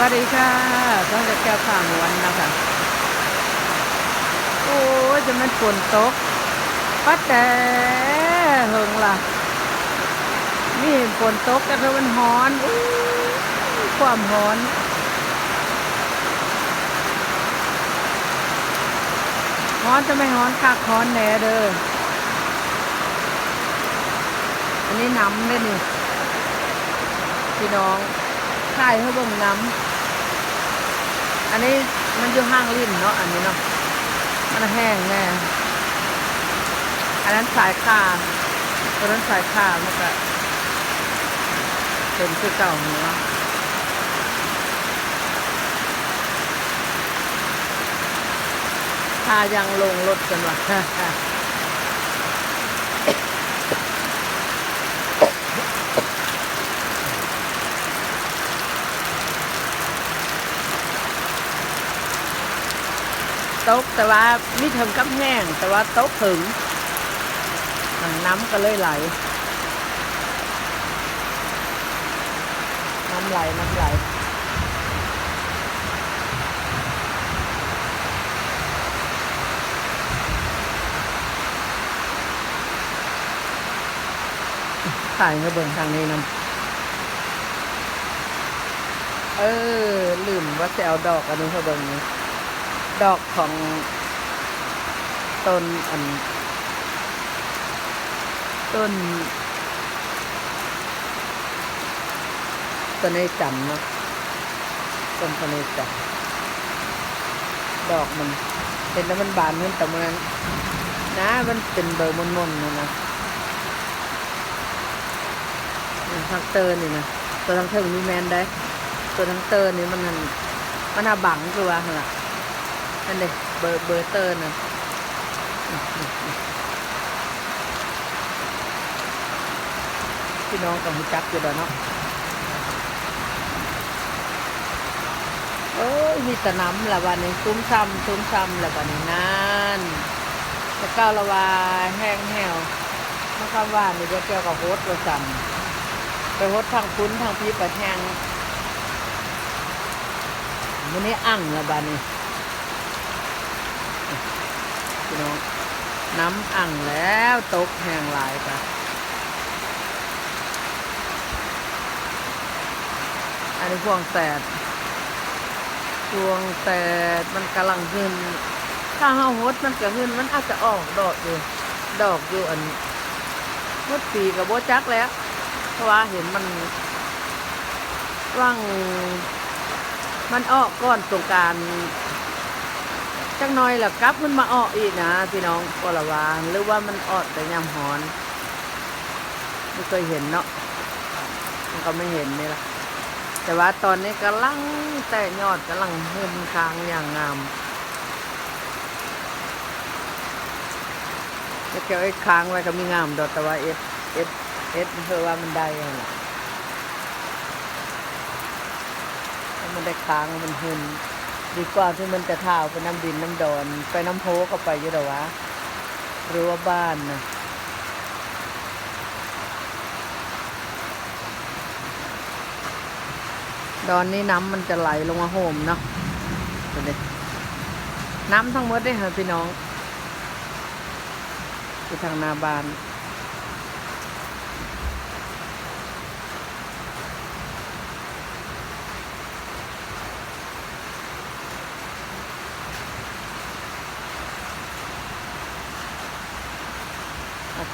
วัสดีค่ะต้องจะแก้วข่าวม้วนนะคะโอ้ยจะมันฝนตกปัดแต่เฮิงล่ะ นี่ฝนตกแล้วมันฮ้อนอความฮ้อนฮ้อนจะไม่ฮ้อนคักฮ้อนแหน่เด้ออันนี้น้ำเลยนี่พี่น้องค่ายเขาเบิ่งน้ำ อันนี้มันอยู่ห้างลิ้นเนาะอันนี้เนาะมันแห้งแน่อันนั้นสายข่าตัวนั้นสายข่ามันก็เป็นคือเก่าเนาะพายังลงรถกันวะ ตกแต่ว่าไม่ถึงกับแห้ง แต่ว่าตกถึงน้ำก็เลยไหล น้ำไหล น้ำไหลถ่ายให้เบิ่งทางนี้นํเออ ลืมว่าจะเอาดอกอันนี้ให้เบิ่งนี่ ดอกของต้นอันต้นต้นไอจันเนาะต้นต้นไอจันดอกมันเป็นแล้วมันบานขึ้นแต่มันนั้นนะมันเป็นเบอร์มนๆนะนะนี่ทักเตอร์นี่นะตัวทั้งเทิงมีแมนได้ ตัวทั้งเตอร์นี่มันมันหาบังคือว่าหั่นล่ะ นั่นเลยเบอร์เบอร์เตอร์นะพี่น้องกับมุจักอยู่ดอกเนาะโอ้ยมีแต่น้ำละวันนี้ซุ้มซ้ำซุ้มซ้ำละวันนี้นั่นตะเก้าละวาแห้งแห้วมาคำว่านี่เดียวก้วกับโฮสตัวสั่นไปโฮสทางพุ้นทางพี่ไปแทงวันนี้อั่งละบานนี้ พี่น้องน้ำอ่างแล้วตกแห้งหลายค่ะอันนี้พวงแตดพวงแตดมันกำลังขึ้นถ้าเฮาหดมันก็ขึ้นมันอาจจะออกดอกอยู่ ดอกอยู่อันมดปีกับโบจักแล้ว เพราะว่าเห็นมันว่างมันออกก้อนตรงการ จังน้อยแหละกลับมันมาออกอีกนะพี่น้องก็ละวางหรือว่ามันออดแต่ยามหอนไม่เคยเห็นเนาะมันก็ไม่เห็นนี่ละแต่ว่าตอนนี้กำลังแต่ยอดกำลังหุ่มค้างอย่างงามแล้วเกี่ยวไอ้ค้างไว้ก็มีงามดอกแต่ว่าเอสเอสเอสเพื่อว่ามันได้ยังไงถ้ามันได้ค้างมันหุ่ม ดีกว่าที่มันจะท่าไปน้ำดินน้ำดอน ไปน้ำโพก็ไปอยู่ดอวะหรือว่าบ้านนะดอนนี้น้ำมันจะไหลลงมาโหมเนาะดูดิน้ำทั้งหมดได้ค่ะพี่น้องที่ทางนาบาน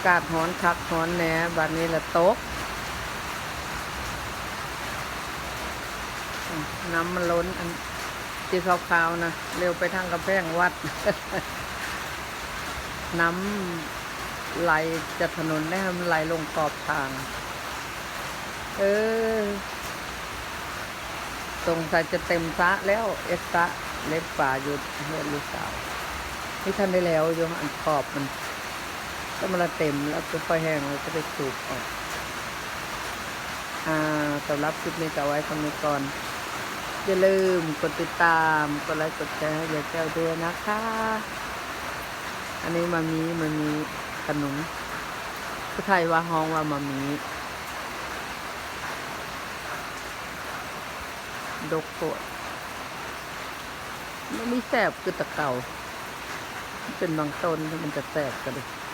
กาศร้อนคักร้อนแหน่บัดนี้ละตก น้ำมันล้นอันที่ขาวๆนะเร็วไปทางกระแพงวัด น้ำไหลจากถนนได้มันไหลลงขอบทาง เออสงสัยจะเต็มซะแล้วเอ็กซะเล็บป่าอยู่เฮือนลูกสาวที่ท่านได้แล้วโยมอันขอบมัน ก็มันเต็มแล้วก็ค่อยแห้งแล้วก็ไปสูบออกอ่าสำหรับคลิปนี้ก็เอาไว้ทำนี้ก่อนอย่าลืมกดติดตาม กดไลค์ กดแชร์ให้ยายแก้วด้วยนะคะ อันนี้มามีมามีขนมผู้ไทยว่าห้องว่ามามีดกโปดมันมีแสบคือตะเกาเป็นบางต้นที่มันจะแสบกันเลย